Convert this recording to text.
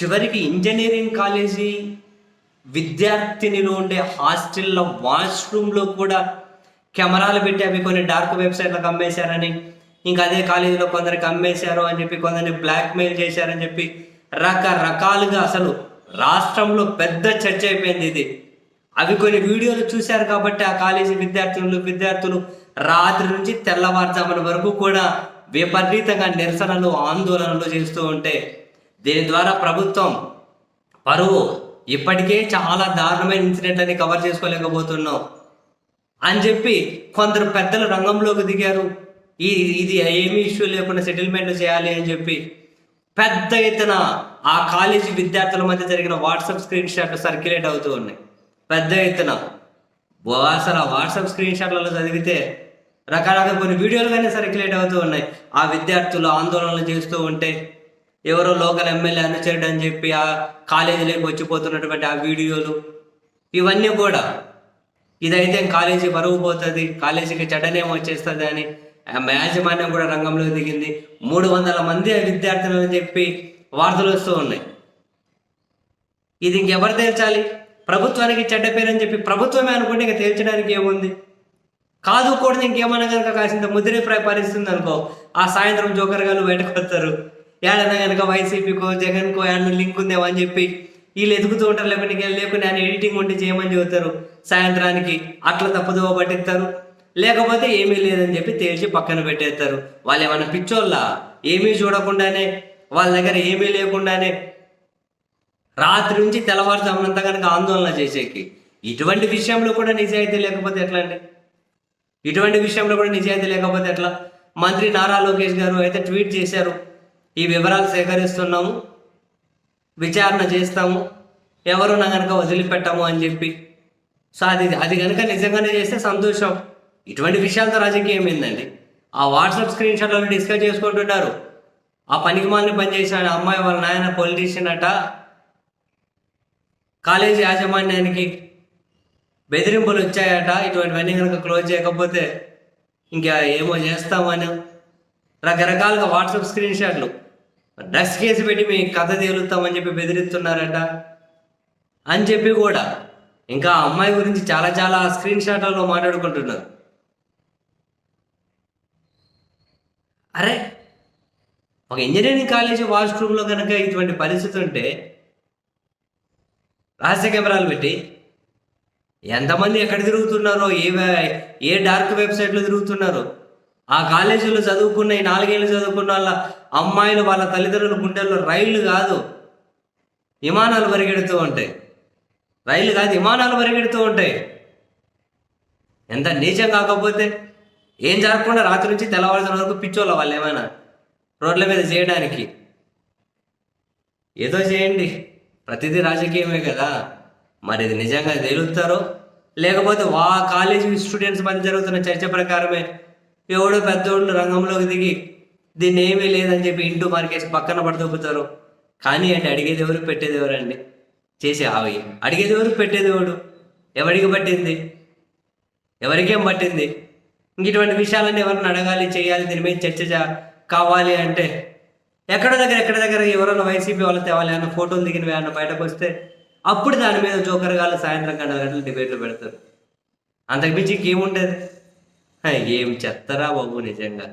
చివరికి engineering college విద్యార్థినిలో ఉండే హాస్టల్లో వాష్రూమ్లో కూడా కెమెరాలు పెట్టి అవి కొన్ని డార్క్ వెబ్సైట్లకు అమ్మేశారని ఇంకా అదే కాలేజీలో కొందరికి అమ్మేశారు అని చెప్పి కొందరిని బ్లాక్మెయిల్ చేశారని చెప్పి రకరకాలుగా అసలు రాష్ట్రంలో పెద్ద చర్చ అయిపోయింది ఇది. అవి కొన్ని వీడియోలు చూశారు కాబట్టి ఆ కాలేజీ విద్యార్థులు విద్యార్థులు రాత్రి నుంచి తెల్లవారుజామున వరకు కూడా విపరీతంగా నిరసనలు ఆందోళనలు చేస్తూ ఉంటే దీని ద్వారా ప్రభుత్వం పరువు ఇప్పటికే చాలా దారుణమైన ఇన్సిడెంట్ అని కవర్ చేసుకోలేకపోతున్నాం అని చెప్పి కొందరు పెద్దలు రంగంలోకి దిగారు. ఈ ఇది ఏమీ ఇష్యూ లేకుండా సెటిల్మెంట్ చేయాలి అని చెప్పి పెద్ద ఎత్తున ఆ కాలేజీ విద్యార్థుల మధ్య జరిగిన వాట్సాప్ స్క్రీన్ షాట్లు సర్క్యులేట్ అవుతూ ఉన్నాయి. పెద్ద ఎత్తున. అసలు ఆ వాట్సాప్ స్క్రీన్ షాట్లలో చదివితే రకరకాల కొన్ని వీడియోలు కానీ సర్క్యులేట్ అవుతూ ఉన్నాయి. ఆ విద్యార్థులు ఆందోళనలు చేస్తూ ఉంటే ఎవరో లోకల్ ఎమ్మెల్యే అనుచరుడు అని చెప్పి ఆ కాలేజీలోకి వచ్చిపోతున్నటువంటి ఆ వీడియోలు ఇవన్నీ కూడా ఇదైతే కాలేజీ బరువు పోతుంది కాలేజీకి చెడ్డనేమో వచ్చేస్తుంది అని ఆ యాజమాన్యం కూడా రంగంలో దిగింది. మూడు వందల మంది విద్యార్థులు అని చెప్పి వార్తలు వస్తూ ఉన్నాయి. ఇది ఇంకెవరు తేల్చాలి? ప్రభుత్వానికి చెడ్డ పేరు అని చెప్పి ప్రభుత్వమే అనుకుంటే ఇంకా తేల్చడానికి ఏముంది? కాదు కూడా ఇంకేమన్నా కనుక కాసింత ముద్రే పరిస్థితుంది అనుకో ఆ సాయంత్రం జోకర్ గారు బయటకు వస్తారు ఏడన్నా కనుక వైసీపీకో జగన్కో ఏడన్నా లింక్ ఉందేమో అని చెప్పి వీళ్ళు ఎదుగుతూ ఉంటారు లేకుంటే లేకుండా ఆయన ఎడిటింగ్ ఉంటే చేయమని చెబుతారు. సాయంత్రానికి అట్లా తప్పుదోవ పట్టిస్తారు. లేకపోతే ఏమీ లేదని చెప్పి తేల్చి పక్కన పెట్టేస్తారు. వాళ్ళు ఏమైనా పిచ్చోళ్ళ? ఏమీ చూడకుండానే వాళ్ళ దగ్గర ఏమీ లేకుండానే రాత్రి నుంచి తెల్లవారుజామునంతా కనుక ఆందోళన చేసేకి. ఇటువంటి విషయంలో కూడా నిజాయితీ లేకపోతే ఎట్లా అండి? ఇటువంటి విషయంలో కూడా నిజాయితీ లేకపోతే ఎట్లా? మంత్రి నారా లోకేష్ గారు అయితే ట్వీట్ చేశారు. ఈ వివరాలు సేకరిస్తున్నాము విచారణ చేస్తాము ఎవరు కనుక వదిలిపెట్టాము అని చెప్పి. సో అది అది కనుక నిజంగానే చేస్తే సంతోషం. ఇటువంటి విషయాలతో రాజకీయం ఏందండి? ఆ వాట్సాప్ స్క్రీన్ షాట్లలో డిస్కస్ చేసుకుంటున్నారు ఆ పనికి మాలిన పనిచేసిన అమ్మాయి వాళ్ళ నాయన పొలిటీషియన్ అట కాలేజీ యాజమాన్యానికి బెదిరింపులు వచ్చాయట. ఇటువంటివన్నీ కనుక క్లోజ్ చేయకపోతే ఇంకా ఏమో చేస్తామని రకరకాలుగా వాట్సాప్ స్క్రీన్ షాట్లు. డ్రగ్స్ కేసు పెట్టి మీ కథ తేలుతామని చెప్పి బెదిరిస్తున్నారట. అని చెప్పి కూడా ఇంకా అమ్మాయి గురించి చాలా చాలా స్క్రీన్ షాట్లలో మాట్లాడుకుంటున్నారు. అరే ఒక ఇంజనీరింగ్ కాలేజీ వాష్రూమ్లో కనుక ఇటువంటి పరిస్థితి ఉంటే రహస్య కెమెరాలు పెట్టి ఎంతమంది ఎక్కడ తిరుగుతున్నారో ఏ వే- ఏ డార్క్ వెబ్సైట్లో తిరుగుతున్నారో ఆ కాలేజీలో చదువుకున్న ఈ నాలుగేళ్ళు చదువుకున్న వాళ్ళ అమ్మాయిలు వాళ్ళ తల్లిదండ్రుల గుండెల్లో రైళ్ళు కాదు విమానాలు పరిగెడుతూ ఉంటాయి. రైళ్ళు కాదు విమానాలు పరిగెడుతూ ఉంటాయి. ఎంత నీచం కాకపోతే ఏం జరగకుండా రాత్రి నుంచి తెల్లవారుజాము వరకు పిచ్చోళ్ళ వాళ్ళు ఏమైనా రోడ్ల మీద చేయడానికి. ఏదో చేయండి ప్రతిదీ రాజకీయమే కదా. మరి ఇది నిజంగా తేలుతారో? లేకపోతే వా కాలేజీ స్టూడెంట్స్ మధ్య జరుగుతున్న చర్చ ప్రకారమే ఎవడో పెద్దోళ్ళు రంగంలోకి దిగి దీన్ని ఏమీ లేదని చెప్పి ఇంటూ మార్కేసి పక్కన పడదొబ్బుతారు కానీ అంటే అడిగేది ఎవరు పెట్టేది ఎవరండి చేసి ఆవి అడిగేది ఎవరు పెట్టేది ఎవడు? ఎవరికి పట్టింది? ఎవరికేం పట్టింది? ఇంక ఇటువంటి విషయాలన్నీ ఎవరిని అడగాలి చేయాలి దీని మీద చర్చ కావాలి అంటే ఎక్కడ దగ్గర ఎక్కడ దగ్గర ఎవరైనా వైసీపీ వాళ్ళు తేవాలి అన్న ఫోటోలు దిగినవి అన్న బయటకు వస్తే అప్పుడు దాని మీద జోకర్ గాలు సాయంత్రం గంటల గంటలు డిబేట్లు పెడతారు. అంతకు మించి ఇంకేముండేది? ఏం చెత్తరా బాబు నిజంగా?